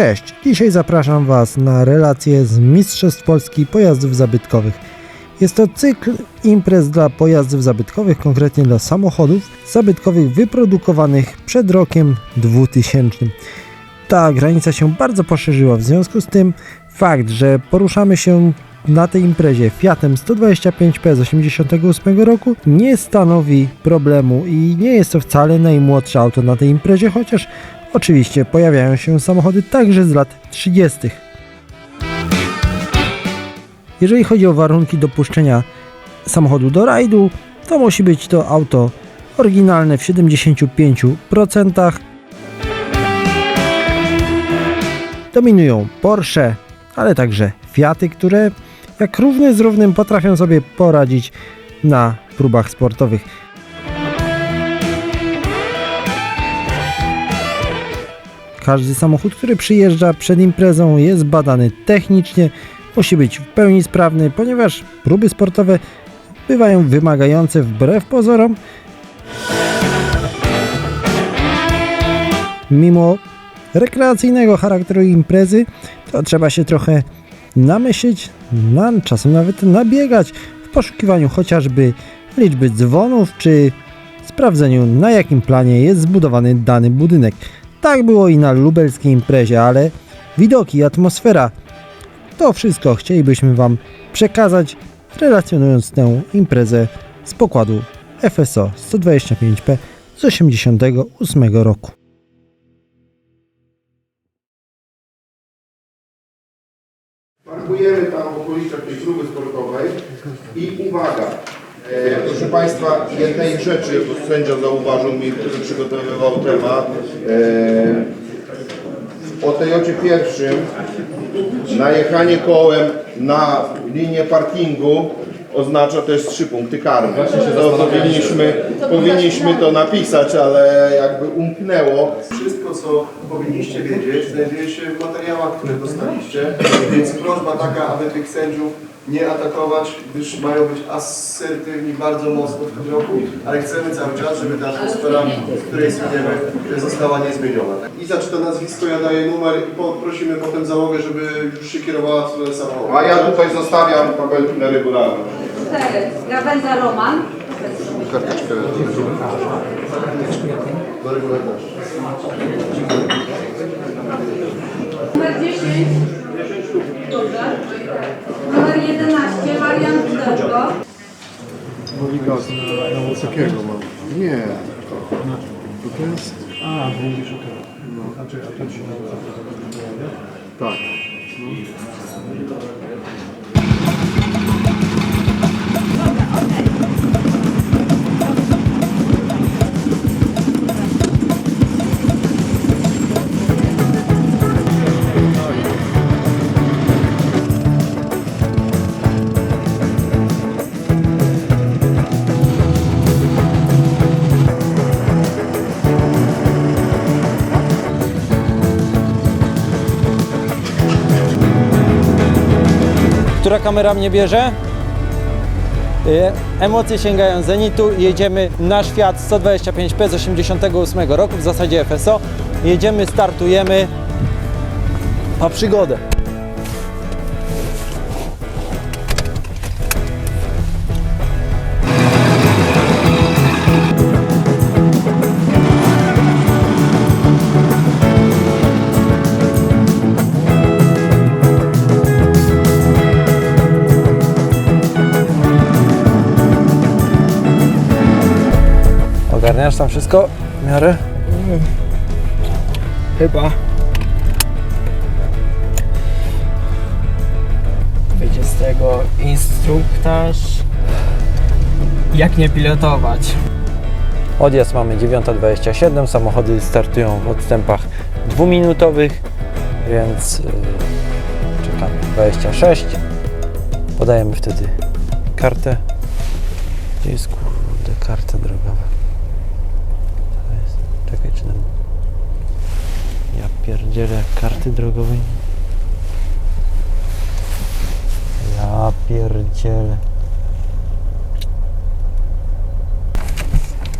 Cześć, dzisiaj zapraszam Was na relację z Mistrzostw Polski Pojazdów Zabytkowych. Jest to cykl imprez dla pojazdów zabytkowych, konkretnie dla samochodów zabytkowych wyprodukowanych przed rokiem 2000. Ta granica się bardzo poszerzyła, w związku z tym fakt, że poruszamy się na tej imprezie Fiatem 125P z 88 roku nie stanowi problemu i nie jest to wcale najmłodsze auto na tej imprezie, chociaż oczywiście pojawiają się samochody także z lat 30. Jeżeli chodzi o warunki dopuszczenia samochodu do rajdu, to musi być to auto oryginalne w 75%. Dominują Porsche, ale także Fiaty, które jak równy z równym potrafią sobie poradzić na próbach sportowych. Każdy samochód, który przyjeżdża przed imprezą jest badany technicznie, musi być w pełni sprawny, ponieważ próby sportowe bywają wymagające wbrew pozorom. Mimo rekreacyjnego charakteru imprezy, to trzeba się trochę namyśleć, na, czasem nawet nabiegać w poszukiwaniu chociażby liczby dzwonów, czy sprawdzeniu na jakim planie jest zbudowany dany budynek. Tak było i na lubelskiej imprezie, ale widoki, atmosfera, to wszystko chcielibyśmy Wam przekazać, relacjonując tę imprezę z pokładu FSO 125P z 88 roku. Proszę Państwa, jednej rzeczy, sędzia zauważył mi, który przygotowywał temat, e, o Toyocie pierwszym najechanie kołem na linię parkingu oznacza też trzy punkty karne. To powinniśmy, powinniśmy to napisać, ale jakby umknęło. Wszystko, co powinniście wiedzieć, znajduje się w materiałach, które dostaliście, więc prośba taka, aby tych sędziów nie atakować, gdyż mają być asertywni bardzo mocno w tym roku, ale chcemy cały czas, żeby ta atmosfera, w której słyniemy, została niezmieniona. I zaczyna nazwisko, ja daję numer i poprosimy potem załogę, żeby już się kierowała w stronę samochodu. A ja tutaj zostawiam tabelki na regularność. 4. Gawęda Roman. Karteczkę. Do regularności. Numer 10. Dobrze. Numer 11. Marian Pudełko. Monika na wysokiego mam. Nie. To jest? A, mówisz o tym. No. A czy, a to ci Tak. Która kamera mnie bierze? Y, Emocje sięgają zenitu. Jedziemy na świat 125P z 88 roku, w zasadzie FSO. Jedziemy, startujemy. A przygodę. Ogarniasz tam wszystko w miarę? Chyba. Wyjdzie z tego instruktaż. Jak nie pilotować? Odjazd mamy 9.27, samochody startują w odstępach dwuminutowych, więc yy, czekamy 26. Podajemy wtedy kartę. Gdzie jest kurde karta drogowa? To jest, czekaj czy nam... Ja pierdzielę karty drogowej. Ja pierdzielę.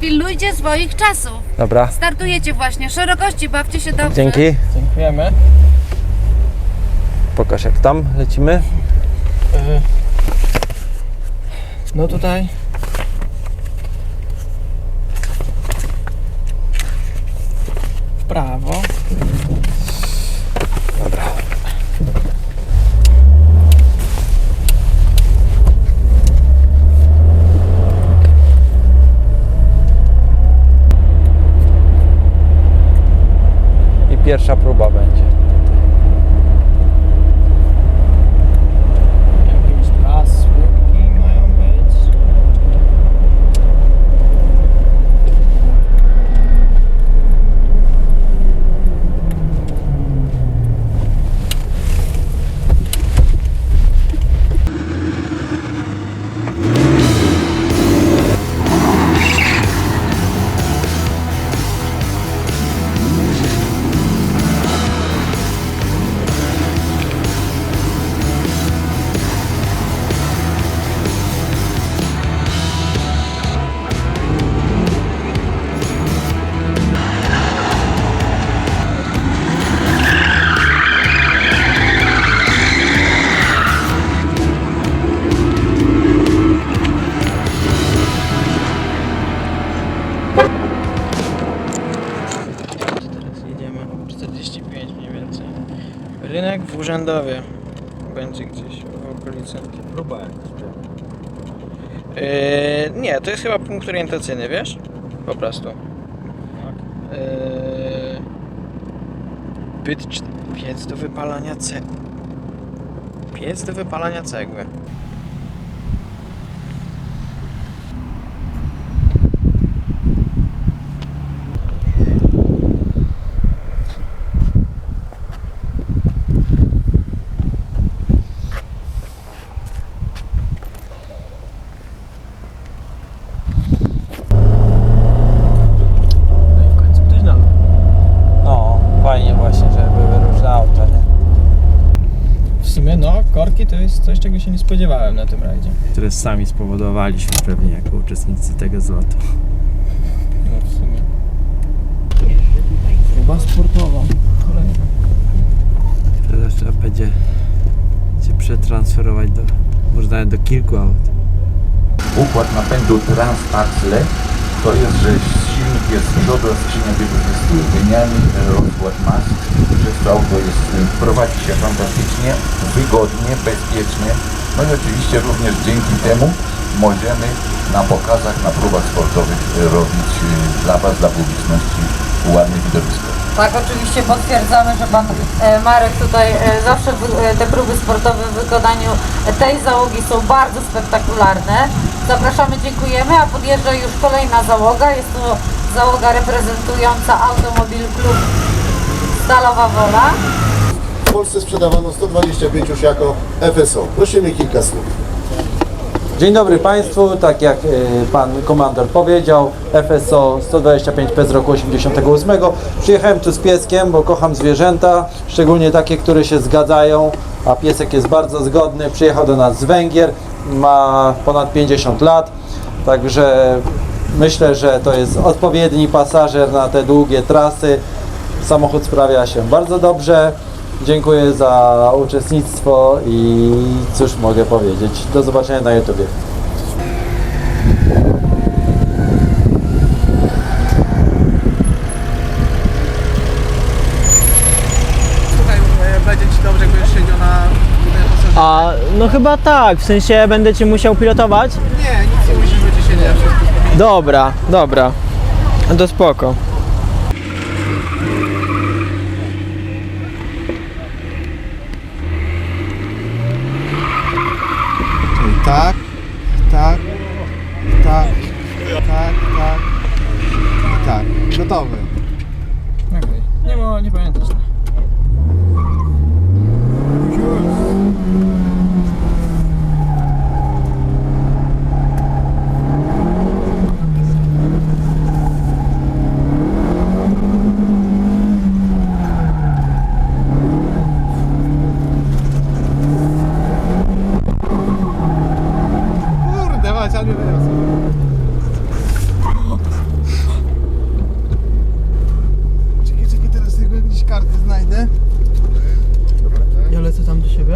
Pilnujcie swoich czasów. Dobra, Startujecie właśnie. Szerokości, bawcie się dobrze. dzięki. Dziękujemy. Pokaż jak tam lecimy. Y, No tutaj. W prawo. I pierwsza próba będzie. Urzędowie. Będzie gdzieś w okolicy. Próba Yy, nie, to jest chyba punkt orientacyjny, wiesz? Po prostu. Yy, byt, cz- piec do wypalania cegły. Piec do wypalania cegły. No i w końcu ktoś nowy. No, fajnie właśnie, żeby były różne auta, nie? W sumie no, korki to jest coś, czego się nie spodziewałem na tym rajdzie. Które sami spowodowaliśmy pewnie jako uczestnicy tego zlotu. No w sumie. Próba sportowa. Kolejna. Teraz trzeba będzie się przetransferować do, może nawet do kilku aut. Układ napędu Transaxle to jest, że silnik jest z przodu, a skrzynia biegów jest. Genialny rozkład mas, przez to auto jest, prowadzi się fantastycznie, wygodnie, bezpiecznie. No i oczywiście również dzięki temu możemy na pokazach, na próbach sportowych robić y, dla Was, dla publiczności ładne widowisko. Tak, oczywiście potwierdzamy, że pan e, Marek tutaj e, zawsze e, te próby sportowe w wykonaniu tej załogi są bardzo spektakularne. Zapraszamy, dziękujemy, a podjeżdża już kolejna załoga. Jest to załoga reprezentująca Automobil Klub Stalowa Wola. W Polsce sprzedawano 125 już jako FSO. Prosimy kilka słów. Dzień dobry Państwu, tak jak y, Pan Komandor powiedział, FSO 125P z roku 88. Przyjechałem tu z pieskiem, bo kocham zwierzęta, szczególnie takie, które się zgadzają, a piesek jest bardzo zgodny. Przyjechał do nas z Węgier, ma ponad 50 lat, także myślę, że to jest odpowiedni pasażer na te długie trasy. Samochód sprawia się bardzo dobrze. Dziękuję za uczestnictwo i cóż mogę powiedzieć. Do zobaczenia na YouTubie. Słuchaj, e, będzie ci dobrze, siedział na. A no chyba tak, w sensie będę cię musiał pilotować? Nie, nic nie musisz, będzie siedzieć, ja wszystko. Dobra, dobra. No to spoko. Tak, tak, tak, tak, tak tak. Gotowy. Okej. Nie, mo- nie pamiętasz. Kurde, mać, ale mnie wyniosło. Czekaj, czekaj, teraz tylko jakieś karty znajdę. Dobra, tak. Ja lecę tam do siebie.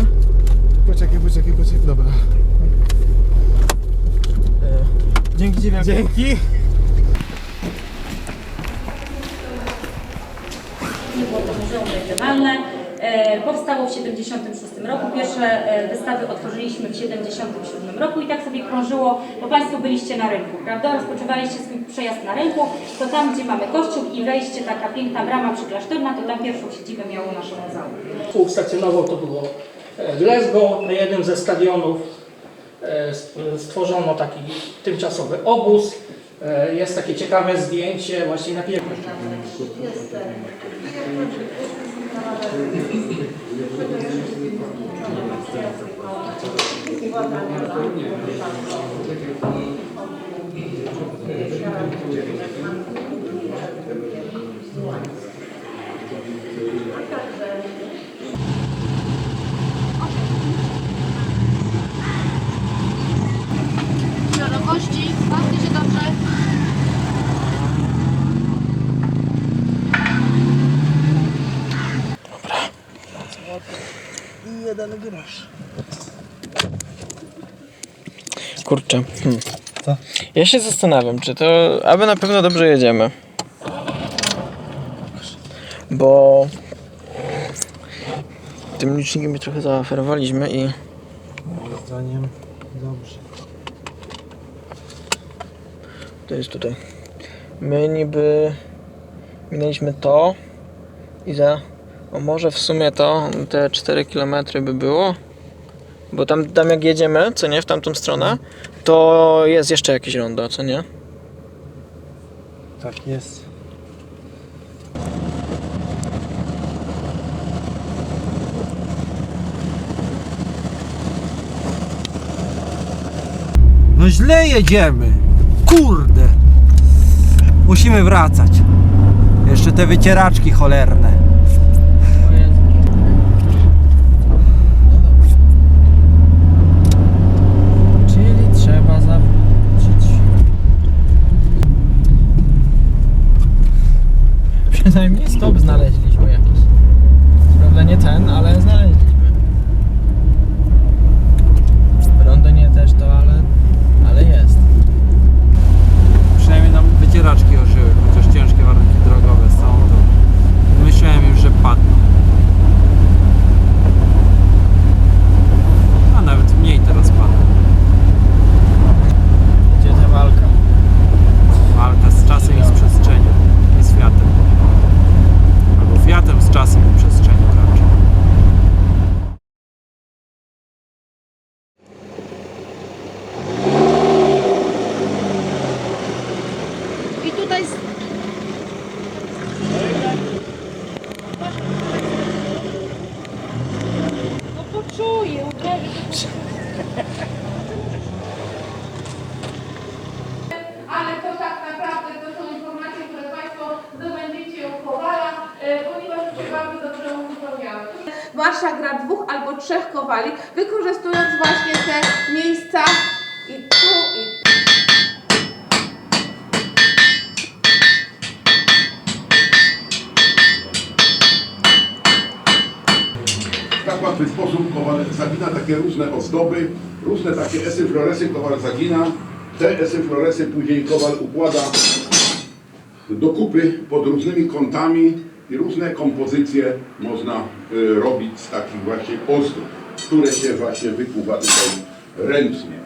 Poczekaj, poczekaj, poczekaj, dobra. E, dzięki Ci wielkie. Dzięki. było to Muzeum Regionalne. E, Powstało w 1976 roku. Pierwsze e, wystawy otworzyliśmy w 1977 roku i tak sobie krążyło, bo Państwo byliście na rynku, prawda? Rozpoczywaliście swój przejazd na rynku, to tam, gdzie mamy kościół i wejście, taka piękna brama przyklasztorna, to tam pierwszą siedzibę miało nasze muzeum. Stacjonował to było w Glasgow, na jednym ze stadionów e, stworzono taki tymczasowy obóz. E, Jest takie ciekawe zdjęcie właśnie na pierwszym. Szerokości, Kurczę. Hmm. Ja się zastanawiam, czy to. Aby na pewno dobrze jedziemy. Bo. Tym licznikiem mi trochę zaoferowaliśmy i. Zdaniem dobrze. To jest tutaj. My niby minęliśmy to i za. O może w sumie to te 4 km by było. Bo tam, tam jak jedziemy, co nie, w tamtą stronę, to jest jeszcze jakieś rondo, co nie? Tak jest. No źle jedziemy. Kurde. Musimy wracać. Jeszcze te wycieraczki cholerne. Czyli trzeba zawrócić. Przynajmniej stop znaleźliśmy jakiś. Prawda nie ten, ale znaleźliśmy. Rondo nie też to, ale, ale jest. Przynajmniej nam wycieraczki ożyły, chociaż ciężkie warunki drogowe są, to myślałem już, że padną. A nawet mniej teraz pada. Gdzie ta walka? Walka z czasem i z przestrzenią. I z fiatem. Albo fiatem z czasem i przestrzenią raczej. I tutaj No poczuję, uderzy. ale to tak naprawdę to są informacje, które Państwo zdobędziecie u Kowala, e, ponieważ się bardzo dobrze uzupełniały. Warsza gra dwóch albo trzech kowali, wykorzystując właśnie te miejsca i tu i W tak łatwy sposób Kowal zagina takie różne ozdoby, różne takie esy floresy Kowal zagina. Te esy floresy później Kowal układa do kupy pod różnymi kątami i różne kompozycje można y, robić z takich właśnie ozdób, które się właśnie wykuwa tutaj ręcznie.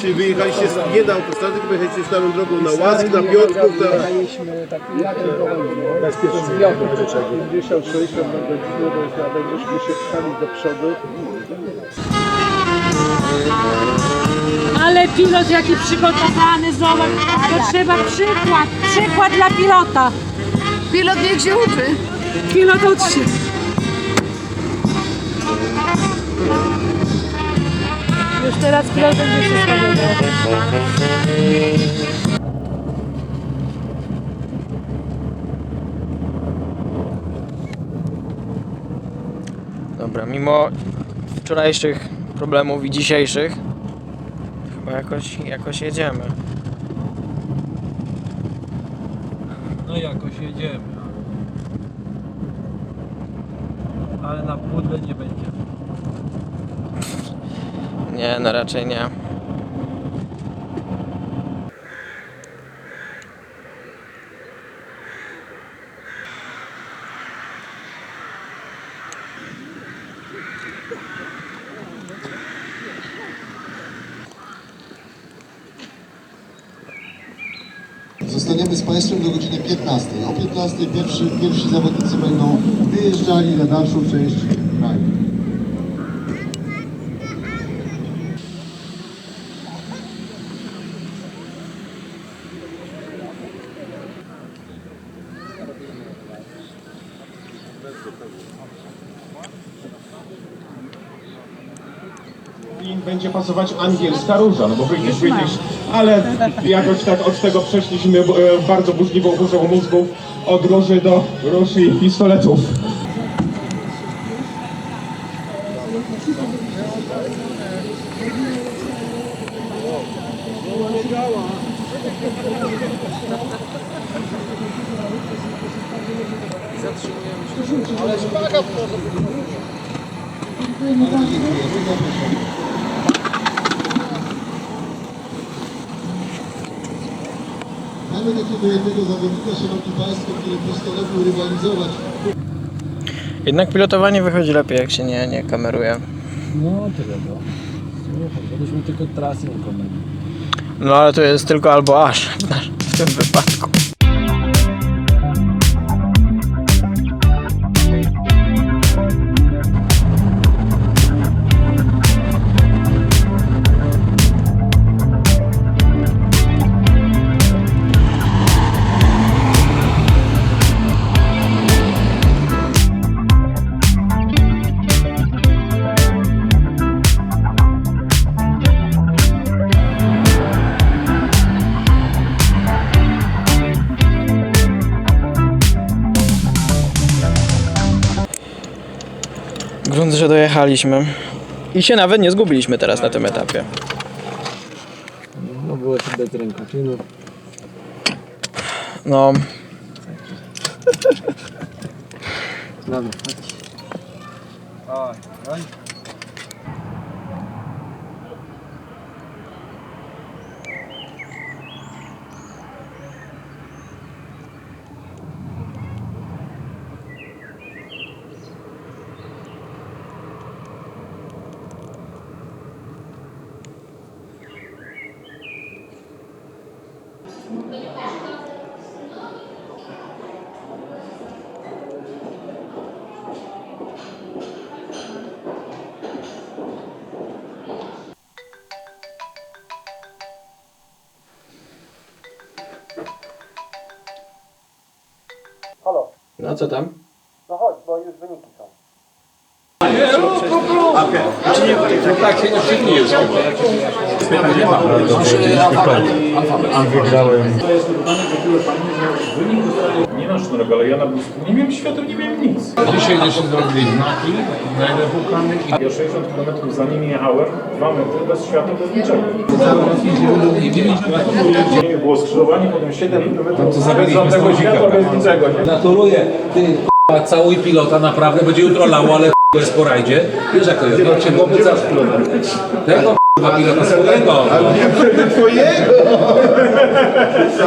Czyli wyjechaliście z- nie na autostradę, tylko wyjechaliście starą drogą na Łask, na Piotrków, na... Bezpiecznie. 56 na godzinę, bo będziemy się pchali do przodu. Ale pilot jaki przygotowany, zobacz, to trzeba przykład, przykład dla pilota. Pilot niech się uczy. Pilot uczy się. Już teraz pilot będzie wszystko wiedział. Dobra, mimo wczorajszych problemów i dzisiejszych chyba jakoś, jakoś jedziemy. No jakoś jedziemy. Ale na pudle nie będzie. Nie, no raczej nie. Zostaniemy z Państwem do godziny 15. O 15 pierwsi, pierwsi zawodnicy będą wyjeżdżali na dalszą część kraju. Będzie pasować angielska róża, no bo wyjdziesz, wyjdziesz, ale jakoś tak od tego przeszliśmy e, bardzo burzliwą burzą mózgów od róży do róż i pistoletów. Ale szpagat może być. Mamy takiego jednego zawodnika, Szanowni Państwo, który postanowił rywalizować. Jednak pilotowanie wychodzi lepiej, jak się nie, nie kameruje. No tyle to. Słuchaj, żebyśmy tylko trasy nie. No ale to jest tylko albo aż w, nasz, w tym wypadku. Że dojechaliśmy. I się nawet nie zgubiliśmy teraz na tym etapie. No było bez rękoczynów. No, Dobra, chodź. Oj, oj. No co tam? No chodź, bo już wyniki są. Tak się nie przyjmuje. Nie na sznurek, ale ja na blisku nie miałem światła, nie miałem nic. Dzisiaj jeszcze zrobili znaki, najlepiej pukany i Ja 60 km za nimi jechałem, 2 metry bez światła, bez niczego. Nie było skrzyżowanie, potem 7 km bez żadnego światła, bez niczego. nie? Gratuluję. Ty k***a, całuj pilota, naprawdę będzie jutro lało, ale k***a, jest po rajdzie. Wiesz jak to jest? No, cię chłopca Tego k***a pilota swojego. Nie twojego!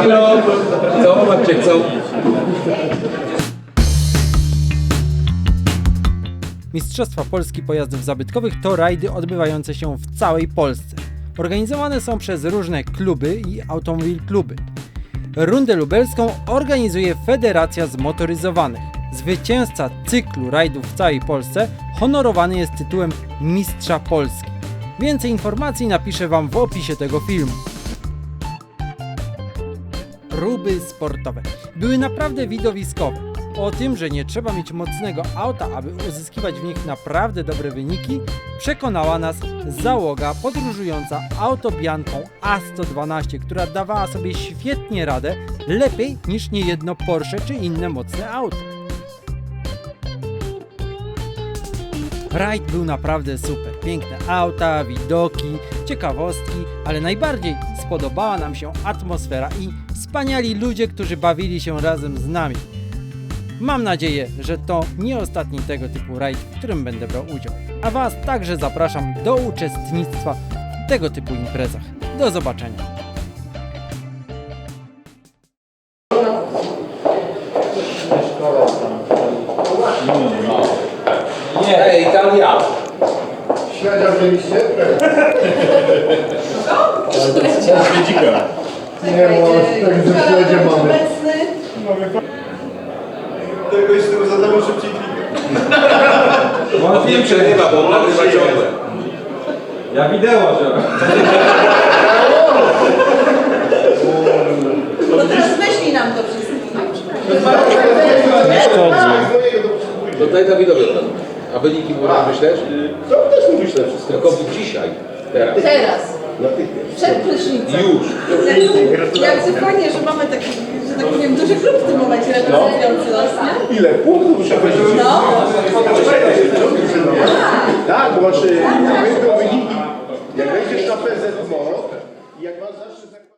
Pilot, całować cię chcą. Mistrzostwa Polski Pojazdów Zabytkowych to rajdy odbywające się w całej Polsce. Organizowane są przez różne kluby i automobil kluby. Rundę lubelską organizuje Federacja Zmotoryzowanych. Zwycięzca cyklu rajdów w całej Polsce honorowany jest tytułem Mistrza Polski. Więcej informacji napiszę Wam w opisie tego filmu. Próby sportowe były naprawdę widowiskowe. O tym, że nie trzeba mieć mocnego auta, aby uzyskiwać w nich naprawdę dobre wyniki, przekonała nas załoga podróżująca autobianką A112, która dawała sobie świetnie radę, lepiej niż niejedno Porsche czy inne mocne auto. Rajd był naprawdę super. piękne auta, widoki, ciekawostki, ale najbardziej spodobała nam się atmosfera i wspaniali ludzie, którzy bawili się razem z nami. Mam nadzieję, że to nie ostatni tego typu rajd, w którym będę brał udział. A Was także zapraszam do uczestnictwa w tego typu imprezach. Do zobaczenia. Nie, Ej, tam ja. Śledzia wzięliście? Nie, bo tak ze śledzie mamy. Tego jeszcze tego zadawał szybciej klika. Nie przerywa, bo on nagrywa ciągle. Ja wideo, że... No nam to wszystko. To daj Dawidowi. A wyniki mu myślesz? To też mu wyślę wszystko. Tylko dzisiaj. Teraz. Teraz. Przed prysznicem. Już. Jak fajnie, że mamy taki, że tak powiem, duży klub w tym momencie reprezentujący nas, nie? Ile punktów muszę powiedzieć? No. Tak, bo masz, jak będą wyniki, jak wejdziesz na PZMO, jak masz zaszczyt